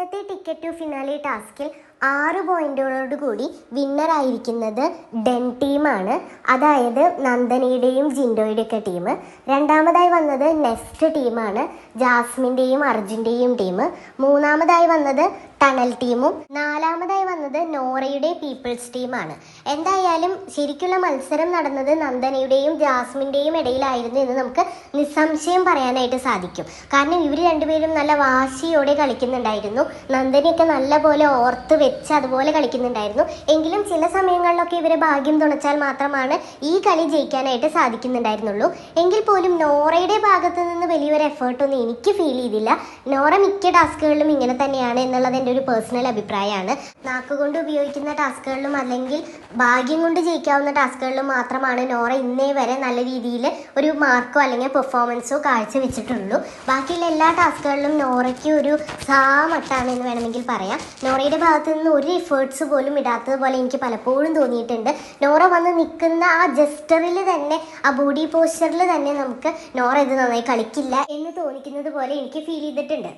ഇന്നത്തെ ticket to finale ടാസ്കിൽ ആറ് പോയിന്റുകളോട് കൂടി വിന്നറായിരിക്കുന്നത് ഡെൻ ടീമാണ് അതായത് നന്ദനയുടെയും ജിൻഡോയുടെയും ഒക്കെ ടീം രണ്ടാമതായി വന്നത് നെസ്റ്റ് ടീമാണ് ജാസ്മിന്റെയും അർജുന്റെയും ടീം മൂന്നാമതായി വന്നത് ടണൽ ടീമും നാലാമതായി വന്നത് നോറയുടെ പീപ്പിൾസ് ടീമാണ് എന്തായാലും ശരിക്കുള്ള മത്സരം നടന്നത് നന്ദനയുടെയും ജാസ്മിന്റെയും ഇടയിലായിരുന്നു എന്ന് നമുക്ക് നിസ്സംശയം പറയാനായിട്ട് സാധിക്കും. കാരണം ഇവർ രണ്ടുപേരും നല്ല വാശിയോടെ കളിക്കുന്നുണ്ടായിരുന്നു. നന്ദനയൊക്കെ നല്ലപോലെ ഓർത്ത് വെച്ച് അതുപോലെ കളിക്കുന്നുണ്ടായിരുന്നു. എങ്കിലും ചില സമയങ്ങളിലൊക്കെ ഇവരെ ഭാഗ്യം തുണച്ചാൽ മാത്രമാണ് ഈ കളി ജയിക്കാനായിട്ട് സാധിക്കുന്നുണ്ടായിരുന്നുള്ളൂ. എങ്കിൽ പോലും നോറയുടെ ഭാഗത്ത് നിന്ന് വലിയൊരു എഫേർട്ടൊന്നും എനിക്ക് ഫീൽ ചെയ്തില്ല. നോറ മിക്ക ടാസ്കുകളിലും ഇങ്ങനെ തന്നെയാണ് എന്നുള്ളത് എന്റെ ഒരു പേഴ്സണൽ അഭിപ്രായമാണ്. നാക്കുകൊണ്ട് ഉപയോഗിക്കുന്ന ടാസ്കുകളിലും അല്ലെങ്കിൽ ഭാഗ്യം കൊണ്ട് ജയിക്കാവുന്ന ടാസ്കുകളിലും മാത്രമാണ് നോറ ഇന്നേ വരെ നല്ല രീതിയിൽ ഒരു മാർക്കോ അല്ലെങ്കിൽ പെർഫോമൻസോ കാഴ്ചവെച്ചിട്ടുള്ളൂ. ബാക്കിയുള്ള എല്ലാ ടാസ്കുകളിലും നോറയ്ക്ക് ഒരു സാമട്ടാണ് എന്ന് വേണമെങ്കിൽ പറയാം. നോറയുടെ ഭാഗത്ത് നിന്ന് ഒരു എഫേർട്സ് പോലും ഇടാത്തത് പോലെ എനിക്ക് പലപ്പോഴും തോന്നിയിട്ടുണ്ട്. നോറ വന്ന് നിൽക്കുന്ന ആ ജസ്റ്ററിൽ തന്നെ ആ ബോഡി പോസ്ചറിൽ തന്നെ നമുക്ക് നോറ ഇത് നന്നായി കളിക്കില്ല എന്ന് തോന്നിക്കുന്നത് പോലെ എനിക്ക് ഫീൽ ചെയ്തിട്ടുണ്ട്.